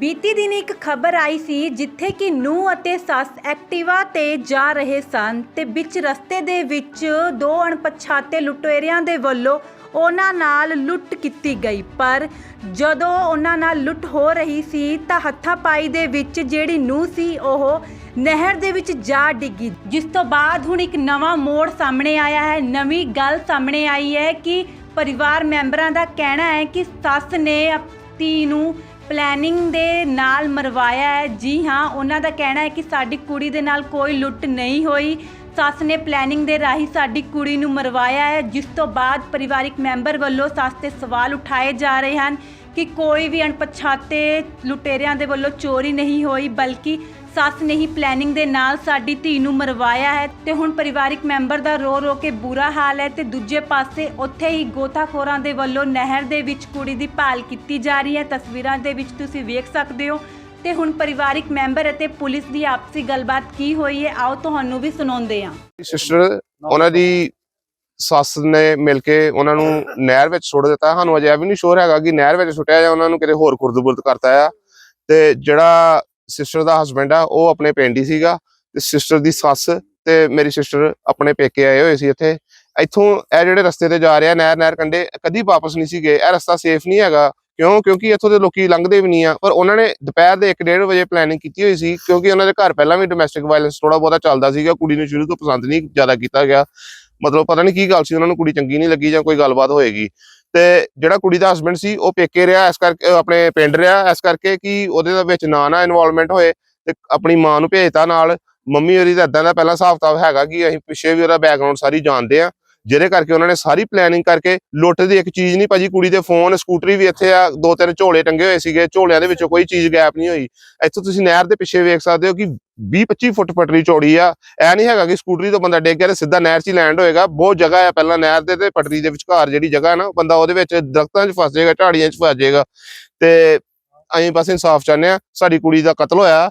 ਬੀਤੀ ਦਿਨ ਇੱਕ ਖਬਰ ਆਈ ਸੀ ਜਿੱਥੇ ਕਿ ਨੂੰ ਅਤੇ ਸੱਸ ਐਕਟਿਵਾ ਤੇ ਜਾ ਰਹੇ ਸਨ ਤੇ ਵਿੱਚ ਰਸਤੇ ਦੇ ਵਿੱਚ ਦੋ ਅਣਪਛਾਤੇ ਲੁਟੇਰਿਆਂ ਦੇ ਵੱਲੋਂ ਉਹਨਾਂ ਨਾਲ ਲੁੱਟ ਕੀਤੀ ਗਈ। ਪਰ ਜਦੋਂ ਉਹਨਾਂ ਨਾਲ ਲੁੱਟ ਹੋ ਰਹੀ ਸੀ ਤਾਂ ਹੱਥਾਪਾਈ ਦੇ ਵਿੱਚ ਜਿਹੜੀ ਨੂੰ ਸੀ, ਉਹ ਨਹਿਰ ਦੇ ਵਿੱਚ ਜਾ ਡਿੱਗੀ। ਜਿਸ ਤੋਂ ਬਾਅਦ ਹੁਣ ਇੱਕ ਨਵਾਂ ਮੋੜ ਸਾਹਮਣੇ ਆਇਆ ਹੈ। ਨਵੀਂ ਗੱਲ ਸਾਹਮਣੇ ਆਈ ਹੈ ਕਿ ਪਰਿਵਾਰ ਮੈਂਬਰਾਂ ਦਾ ਕਹਿਣਾ ਹੈ ਕਿ ਸੱਸ ਨੇ ਧੀ ਨੂੰ ਪਲੈਨਿੰਗ ਦੇ ਨਾਲ ਮਰਵਾਇਆ ਹੈ। ਜੀ ਹਾਂ, ਉਹਨਾਂ ਦਾ ਕਹਿਣਾ ਹੈ ਕਿ ਸਾਡੀ ਕੁੜੀ ਦੇ ਨਾਲ ਕੋਈ ਲੁੱਟ ਨਹੀਂ ਹੋਈ। ਸੱਸ ਨੇ ਪਲੈਨਿੰਗ ਦੇ ਰਾਹੀਂ ਸਾਡੀ ਕੁੜੀ ਨੂੰ ਮਰਵਾਇਆ ਹੈ। ਜਿਸ ਤੋਂ ਬਾਅਦ ਪਰਿਵਾਰਿਕ ਮੈਂਬਰ ਵੱਲੋਂ ਸੱਸ ਤੇ ਸਵਾਲ ਉਠਾਏ ਜਾ ਰਹੇ ਹਨ ਕਿ ਕੋਈ ਵੀ ਅਣਪਛਾਤੇ ਲੁਟੇਰਿਆਂ ਦੇ ਵੱਲੋਂ ਚੋਰੀ ਨਹੀਂ ਹੋਈ, ਬਲਕਿ ਸੱਸ ਨੇ ਹੀ ਪਲੈਨਿੰਗ ਦੇ ਨਾਲ ਸਾਡੀ ਧੀ ਨੂੰ ਮਰਵਾਇਆ ਹੈ ਤੇ ਹੁਣ ਪਰਿਵਾਰਿਕ ਮੈਂਬਰ ਦਾ ਰੋ ਰੋ ਕੇ ਬੁਰਾ ਹਾਲ ਹੈ ਤੇ ਦੂਜੇ ਪਾਸੇ ਉੱਥੇ ਹੀ ਗੋਤਾਖੋਰਾਂ ਦੇ ਵੱਲੋਂ ਨਹਿਰ ਦੇ ਵਿੱਚ ਕੁੜੀ ਦੀ ਭਾਲ ਕੀਤੀ ਜਾ ਰਹੀ ਹੈ। ਤਸਵੀਰਾਂ ਦੇ ਵਿੱਚ ਤੁਸੀਂ ਵੇਖ ਸਕਦੇ ਹੋ। ਤੇ ਹੁਣ ਪਰਿਵਾਰਿਕ ਮੈਂਬਰ ਅਤੇ ਪੁਲਿਸ ਦੀ ਆਪਸੀ ਗੱਲਬਾਤ ਕੀ ਹੋਈ ਹੈ, ਆਓ ਤੁਹਾਨੂੰ ਵੀ ਸੁਣਾਉਂਦੇ ਹਾਂ। ਸਿਸਟਰ ਉਹਨਾਂ ਦੀ ਸੱਸ ਨੇ ਮਿਲ ਕੇ ਉਹਨਾਂ ਨੂੰ ਨਹਿਰ ਵਿੱਚ ਸੁੱਟ ਦਿੱਤਾ। ਸਾਨੂੰ ਅਜੇ ਵੀ ਨਹੀਂ ਸ਼ੋਰ ਹੈਗਾ ਕਿ ਨਹਿਰ ਵਿੱਚ ਸੁੱਟਿਆ ਜਾਂ ਉਹਨਾਂ ਨੂੰ ਕਿਤੇ ਹੋਰ ਖੁਰਦ-ਬੁਰਦ ਕਰਤਾ ਆ। ਤੇ ਜਿਹੜਾ ਸਿਸਟਰ ਦਾ ਹਸਬੰਡ ਆ, ਉਹ ਆਪਣੇ ਪਿੰਡ ਹੀ ਸੀਗਾ ਤੇ ਸਿਸਟਰ ਦੀ ਸੱਸ ਤੇ ਮੇਰੀ ਸਿਸਟਰ ਆਪਣੇ ਪੇਕੇ ਆਏ ਹੋਏ ਸੀ ਇੱਥੇ। ਇੱਥੋਂ ਇਹ ਜਿਹੜੇ ਰਸਤੇ ਤੇ ਜਾ ਰਿਹਾ ਨਹਿਰ ਨਹਿਰ ਕੰਡੇ ਕਦੀ ਵਾਪਸ ਨਹੀਂ ਸੀ ਗਏ। ਇਹ ਰਸਤਾ ਸੇਫ ਨਹੀਂ ਹੈਗਾ। ਕਿਉਂ? ਕਿਉਂਕਿ ਇੱਥੋਂ ਦੇ ਲੋਕੀ ਲੰਘਦੇ ਵੀ ਨਹੀਂ ਆ। ਪਰ ਉਹਨਾਂ ਨੇ ਦੁਪਹਿਰ ਦੇ 1:30 ਵਜੇ ਪਲੈਨਿੰਗ ਕੀਤੀ ਹੋਈ ਸੀ, ਕਿਉਂਕਿ ਉਹਨਾਂ ਦੇ ਘਰ ਪਹਿਲਾਂ ਵੀ ਡੋਮੈਸਟਿਕ ਵਾਇਲੈਂਸ ਥੋੜਾ ਬਹੁਤਾ ਚੱਲਦਾ ਸੀਗਾ। ਕੁੜੀ ਨੂੰ ਸ਼ੁਰੂ ਤੋਂ ਪਸੰਦ ਨਹੀਂ ਜ਼ਿਆਦਾ ਕੀਤਾ ਗਿਆ। ਮਤਲਬ ਪਤਾ ਨਹੀਂ ਕੀ ਗੱਲ ਸੀ, ਉਹਨਾਂ ਨੂੰ ਕੁੜੀ ਚੰਗੀ ਨਹੀਂ ਲੱਗੀ ਜਾਂ ਕੋਈ ਗੱਲਬਾਤ ਹੋਏਗੀ। ਤੇ ਜਿਹੜਾ ਕੁੜੀ ਦਾ ਹਸਬੰਡ ਸੀ, ਉਹ ਪੇਕੇ ਰਿਹਾ, ਇਸ ਕਰਕੇ ਆਪਣੇ ਪਿੰਡ ਰਿਹਾ, ਇਸ ਕਰਕੇ ਕਿ ਉਹਦੇ ਦੇ ਵਿੱਚ ਨਾ ਨਾ ਇਨਵੋਲਵਮੈਂਟ ਹੋਏ ਤੇ ਆਪਣੀ ਮਾਂ ਨੂੰ ਭੇਜਤਾ ਨਾਲ। ਮੰਮੀ ਹੋਰੀ ਦਾ ਇਦਾਂ ਦਾ ਪਹਿਲਾਂ ਹਿਸਾਬ ਕਿਤਾਬ ਹੈਗਾ ਕਿ ਅਸੀਂ ਪਿੱਛੇ ਵੀ ਉਹਦਾ ਬੈਕਗ੍ਰਾਉਂਡ ਸਾਰੀ ਜਾਣਦੇ ਆ ਜਿਹਦੇ ਕਰਕੇ ਉਹਨਾਂ ਨੇ ਸਾਰੀ ਪਲੈਨਿੰਗ ਕਰਕੇ ਲੁੱਟ ਦੀ ਇੱਕ ਚੀਜ਼ ਨਹੀਂ, ਭਾਜੀ ਕੁੜੀ ਦੇ ਫੋਨ ਸਕੂਟਰੀ ਵੀ ਇੱਥੇ ਆ, ਦੋ ਤਿੰਨ ਝੋਲੇ ਟੰਗੇ ਹੋਏ ਸੀਗੇ, ਝੋਲਿਆਂ ਦੇ ਵਿੱਚੋਂ ਕੋਈ ਚੀਜ਼ ਗੈਪ ਨਹੀਂ ਹੋਈ। ਇੱਥੋਂ ਤੁਸੀਂ ਨਹਿਰ ਦੇ ਪਿੱਛੇ ਵੇਖ ਸਕਦੇ ਹੋ ਕਿ 20 25 ਫੁੱਟ ਪਟੜੀ ਚੌੜੀ ਆ। ਐ ਨਹੀਂ ਹੈਗਾ ਕਿ ਸਕੂਟਰੀ ਤੋਂ ਬੰਦਾ ਡਿੱਗ ਗਿਆ ਤੇ ਸਿੱਧਾ ਨਹਿਰ 'ਚ ਹੀ ਲੈਂਡ ਹੋਏਗਾ। ਬਹੁਤ ਜਗ੍ਹਾ ਆ ਪਹਿਲਾਂ ਨਹਿਰ ਦੇ ਤੇ ਪਟੜੀ ਦੇ ਵਿਚਕਾਰ ਜਿਹੜੀ ਜਗ੍ਹਾ ਹੈ ਨਾ, ਬੰਦਾ ਉਹਦੇ ਵਿੱਚ ਦਰਖਤਾਂ 'ਚ ਫਸ ਜਾਏਗਾ, ਝਾੜੀਆਂ 'ਚ ਫਸ ਜਾਏਗਾ। ਤੇ ਅਸੀਂ ਬਸ ਇਨਸਾਫ ਚਾਹੁੰਦੇ ਆ ਸਾਡੀ ਕੁੜੀ ਦਾ ਕਤਲ ਹੋਇਆ।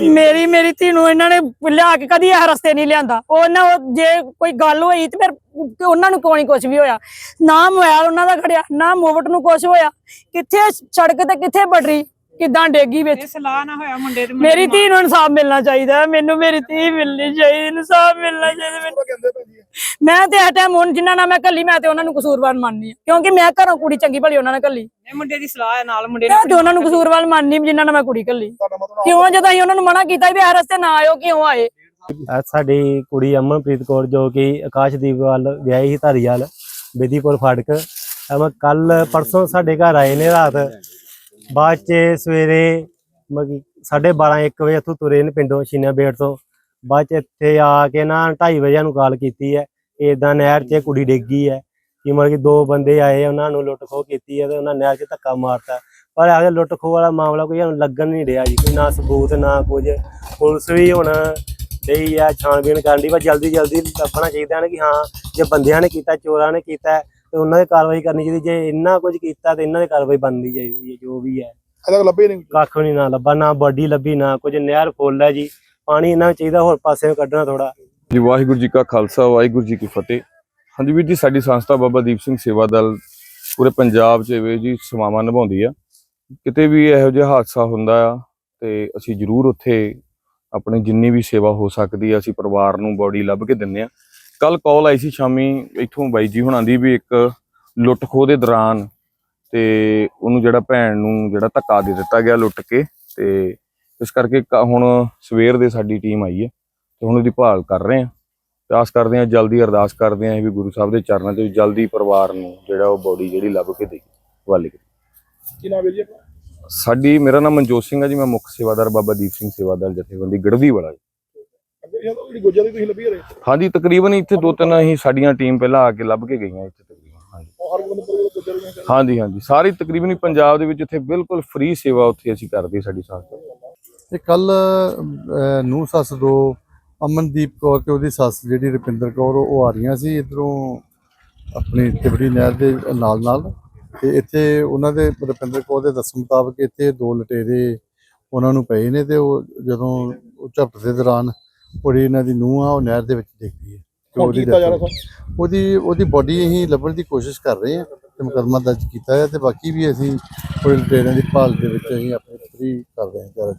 ਮੇਰੀ ਮੇਰੀ ਧੀ ਨੂੰ ਇਹਨਾਂ ਨੇ ਲਿਆ ਕੇ ਕਦੀ ਇਹ ਰਸਤੇ ਨਹੀਂ ਲਿਆਂਦਾ। ਉਹਨਾਂ ਉਹ ਜੇ ਕੋਈ ਗੱਲ ਹੋਈ ਤੇ ਫਿਰ ਉਹਨਾਂ ਨੂੰ ਕੋਈ ਕੁਝ ਵੀ ਹੋਇਆ? ਨਾ ਮੋਬਾਈਲ ਉਹਨਾਂ ਦਾ ਖੜਿਆ, ਨਾ ਮੋਵਟ ਨੂੰ ਕੁਝ ਹੋਇਆ। ਕਿੱਥੇ ਸੜਕ ਤੇ ਕਿੱਥੇ ਬਟਰੀ? ਕਿਦਾਂ ਡੇਗੀ ਵਿੱਚ? ਇਹ ਸਲਾਹ ਨਾ ਹੋਇਆ ਮੁੰਡੇ ਦੇ ਮੇਰੀ ਧੀ ਨੂੰ ਇਨਸਾਫ ਮਿਲਣਾ ਚਾਹੀਦਾ ਹੈ। ਮੈਨੂੰ ਮੇਰੀ ਧੀ ਮਿਲਣੀ ਚਾਹੀਦੀ ਇਨਸਾਫ ਮਿਲਣਾ ਚਾਹੀਦਾ ਮੈਨੂੰ। ਮੈਂ ਤੇ ਇਸ ਟਾਈਮ ਹੁਣ ਜਿਨ੍ਹਾਂ ਨਾਲ ਮੈਂ ਕੱਲੀ ਮੈਂ ਤੇ ਉਹਨਾਂ ਨੂੰ ਕਸੂਰਵਾਰ ਮੰਨਨੀ ਆ ਕਿਉਂਕਿ ਮੈਂ ਘਰੋਂ ਕੁੜੀ ਚੰਗੀ ਭਲੀ ਉਹਨਾਂ ਨਾਲ ਕੱਲੀ ਇਹ ਮੁੰਡੇ ਦੀ ਸਲਾਹ ਹੈ ਨਾਲ ਮੁੰਡੇ ਮੈਂ ਤੇ ਉਹਨਾਂ ਨੂੰ ਕਸੂਰਵਾਰ ਮੰਨਨੀ ਜਿਨ੍ਹਾਂ ਨਾਲ ਮੈਂ ਕੁੜੀ ਕੱਲੀ ਕਿਉਂ ਜਦੋਂ ਅਸੀਂ ਉਹਨਾਂ ਨੂੰ ਮਨਾ ਕੀਤਾ ਵੀ ਇਹ ਰਸਤੇ ਨਾ ਆਇਓ ਕਿਉਂ ਆਏ? ਇਹ ਸਾਡੀ ਕੁੜੀ ਅਮਨਪ੍ਰੀਤ ਕੌਰ ਜੋ ਕਿ ਆਕਾਸ਼ਦੀਪ ਵੱਲ ਵਿਆਹੀ ਸੀ ਧਾਰੀਵਾਲ ਬੇਦੀਪੁਰ ਫਾਟਕ। ਅਮ ਕੱਲ ਪਰਸੋਂ ਸਾਡੇ ਘਰ ਆਏ ਨੇ ਰਾਤ। ਬਾਅਦ ਚ ਸਵੇਰੇ ਮਗੀ 12:30 1 ਵਜੇ ਇੱਥੋਂ ਤੁਰੇ ਨੇ ਪਿੰਡੋਂ ਸ਼ੀਨਾ ਬੇੜ ਤੋਂ। ਬਾਅਦ ਚ ਇੱਥੇ ਆ ਕੇ ਨਾ 2:30 ਵਜੇ ਨੂੰ ਕਾਲ ਕੀਤੀ ਹੈ। ਇਦਾਂ ਨਹਿਰ 'ਚ ਕੁੜੀ ਡਿੱਗੀ ਹੈ। ਕਿ ਮਤਲਬ ਕਿ ਦੋ ਬੰਦੇ ਆਏ, ਉਹਨਾਂ ਨੂੰ ਲੁੱਟ ਖੋਹ ਕੀਤੀ ਹੈ ਤੇ ਉਹਨਾਂ ਨਹਿਰ 'ਚ ਧੱਕਾ ਮਾਰਤਾ। ਪਰ ਆਗੇ ਲੁੱਟ ਖੋਹ ਵਾਲਾ ਮਾਮਲਾ ਕੋਈ ਸਾਨੂੰ ਲੱਗਣ ਨਹੀਂ ਰਿਹਾ ਜੀ, ਕੋਈ ਨਾ ਸਬੂਤ, ਨਾ ਕੁਝ। ਪੁਲਿਸ ਵੀ ਹੁਣ ਡਈ ਆ ਛਾਣਬੀਣ ਕਰਨ ਦੀ ਪਰ ਜਲਦੀ ਜਲਦੀ ਲੱਭਣਾ ਚਾਹੀਦਾ ਨੇ ਕਿ ਹਾਂ, ਜੇ ਬੰਦਿਆਂ ਨੇ ਕੀਤਾ, ਚੋਰਾਂ ਨੇ ਕੀਤਾ ਤੇ ਉਹਨਾਂ 'ਤੇ ਕਾਰਵਾਈ ਕਰਨੀ ਚਾਹੀਦੀ ਜੇ ਇੰਨਾ ਕੁਝ ਕੀਤਾ ਤੇ ਇਹਨਾਂ 'ਤੇ ਕਾਰਵਾਈ ਬਣਨੀ ਚਾਹੀਦੀ ਹੈ ਜੋ ਵੀ ਹੈ। ਅਲੱਗ ਲੱਭੇ ਨਹੀਂ ਕੱਖ ਵੀ ਨਹੀਂ ਨਾ ਲੱਭਾ ਨਾ ਬਾਡੀ ਲੱਭੀ ਨਾ ਕੁਝ ਨਹਿਰ ਫੁੱਲ ਹੈ ਜੀ। ਪਾਣੀ ਇਹਨਾਂ ਨੂੰ ਚਾਹੀਦਾ ਹੋਰ ਪਾਸੇ ਕੱਢਣਾ ਥੋੜਾ ਜੀ ਵਾਹਿਗੁਰੂ ਜੀ ਕਾ ਖਾਲਸਾ ਵਾਹਿਗੁਰੂ ਜੀ ਕੀ ਫਤਿਹ। ਹਾਂਜੀ ਵੀਰ ਜੀ ਸਾਡੀ ਸੰਸਥਾ ਬਾਬਾ ਦੀਪ ਸਿੰਘ ਸੇਵਾ ਦਲ ਪੂਰੇ ਪੰਜਾਬ 'ਚ ਵੀ ਜੀ ਸੇਵਾਵਾਂ ਨਿਭਾਉਂਦੀ ਆ। ਕਿਤੇ ਵੀ ਇਹੋ ਜਿਹਾ ਹਾਦਸਾ ਹੁੰਦਾ ਆ ਤੇ ਅਸੀਂ ਜ਼ਰੂਰ ਉੱਥੇ ਆਪਣੀ ਜਿੰਨੀ ਵੀ ਸੇਵਾ ਹੋ ਸਕਦੀ ਆ ਅਸੀਂ ਪਰਿਵਾਰ ਨੂੰ ਬੋਡੀ ਲੱਭ ਕੇ ਦਿੰਨੇ ਆ। ਕੱਲ ਕਾਲ ਆਈ ਸੀ ਸ਼ਾਮੀ ਇੱਥੋਂ ਬਾਈ ਜੀ ਹੁਣਾਂ ਦੀ ਵੀ ਇੱਕ ਲੁੱਟ ਖੋਹ ਦੇ ਦੌਰਾਨ ਤੇ ਉਹਨੂੰ ਜਿਹੜਾ ਭੈਣ ਨੂੰ ਜਿਹੜਾ ਧੱਕਾ ਦੇ ਦਿੱਤਾ ਗਿਆ ਲੁੱਟ ਕੇ ਤੇ ਇਸ ਕਰਕੇ ਹੁਣ ਸਵੇਰ ਦੇ ਸਾਡੀ ਟੀਮ ਆਈ ਹੈ ਤੇ ਹੁਣ ਉਹਦੀ ਭਾਲ ਕਰ ਰਹੇ ਆ ਤੇ ਆਸ ਕਰਦੇ ਆ ਜਲਦੀ ਅਰਦਾਸ ਕਰਦੇ ਆ ਵੀ ਗੁਰੂ ਸਾਹਿਬ ਦੇ ਚਰਨਾਂ 'ਚ ਜਲਦੀ ਪਰਿਵਾਰ ਨੂੰ ਜਿਹੜਾ ਉਹ ਬੋਡੀ ਜਿਹੜੀ ਲੱਭ ਕੇ ਦੇ ਕਰੀ। ਕੀ ਨਾਮ ਹੈ ਜੀ ਸਾਡੀ ਮੇਰਾ ਨਾਮ ਮਨਜੋਤ ਸਿੰਘ ਹੈ ਜੀ ਮੈਂ ਮੁੱਖ ਸੇਵਾਦਾਰ ਬਾਬਾ ਦੀਪ ਸਿੰਘ ਸੇਵਾ ਦਲ ਜਥੇਬੰਦੀ ਗੜਦੀ ਵਾਲਾ ਜੀ ਅੱਗੇ ਇਹ ਜਿਹੜੀ ਗੁੱਜਰ ਦੀ ਤੁਸੀਂ ਲੱਭੀ ਰਹੇ ਹਾਂਜੀ ਤਕਰੀਬਨ ਇੱਥੇ ਦੋ ਤਿੰਨ ਹੀ ਸਾਡੀਆਂ ਟੀਮ ਪਹਿਲਾਂ ਆ ਕੇ ਲੱਭ ਕੇ ਗਈਆਂ ਇੱਥੇ ਤਕਰੀਬਨ ਹਾਂਜੀ। ਉਹ ਹਰ ਗੁੱਜਰ ਹਾਂਜੀ ਹਾਂਜੀ। ਸਾਰੀ ਤਕਰੀਬਨ ਹੀ ਪੰਜਾਬ ਦੇ ਵਿੱਚ ਇੱਥੇ ਬਿਲਕੁਲ ਫ੍ਰੀ ਸੇਵਾ ਉੱਥੇ ਅਸੀਂ ਕਰਦੇ ਸਾਡੀ ਸੰਸਥਾ ਤੇ ਕੱਲ ਨੂੰ ਸੱਸ ਦੋ ਅਮਨਦੀਪ ਕੌਰ ਤੇ ਉਹਦੀ ਸੱਸ ਜਿਹੜੀ ਰੁਪਿੰਦਰ ਕੌਰ ਉਹ ਆ ਰਹੀਆਂ ਸੀ ਇਧਰੋਂ ਆਪਣੀ ਤਿਬੜੀ ਨਹਿਰ ਦੇ ਨਾਲ ਨਾਲ। ਤੇ ਇੱਥੇ ਉਹਨਾਂ ਦੇ ਰੁਪਿੰਦਰ ਕੌਰ ਦੇ ਦੱਸਣ ਮੁਤਾਬਕ ਇੱਥੇ ਦੋ ਲਟੇਰੇ ਉਹਨਾਂ ਨੂੰ ਪਏ ਨੇ ਤੇ ਉਹ ਜਦੋਂ ਉਹ ਝਪਟ ਦੇ ਦੌਰਾਨ ਉਹਦੀ ਇਹਨਾਂ ਦੀ ਨੂੰਹ ਆ ਉਹ ਨਹਿਰ ਦੇ ਵਿੱਚ ਡਿੱਗ ਗਈ ਹੈ ਤੇ ਹੁਣ ਕੀ ਉਹਦੀ ਕੀਤਾ ਜਾ death। ਉਹਦੀ ਉਹਦੀ ਬੋਡੀ ਅਸੀਂ ਲੱਭਣ ਦੀ ਕੋਸ਼ਿਸ਼ ਕਰ ਰਹੇ ਹਾਂ ਤੇ ਮੁਕੱਦਮਾ ਦਰਜ ਕੀਤਾ ਹੈ ਤੇ ਬਾਕੀ ਵੀ ਅਸੀਂ ਕੋਈ ਲਟੇਰਿਆਂ ਦੀ ਭਾਲ ਦੇ ਵਿੱਚ ਅਸੀਂ ਆਪਣੀ ਪੂਰੀ ਕਰ ਰਹੇ ਹਾਂ ਚਾਰਾ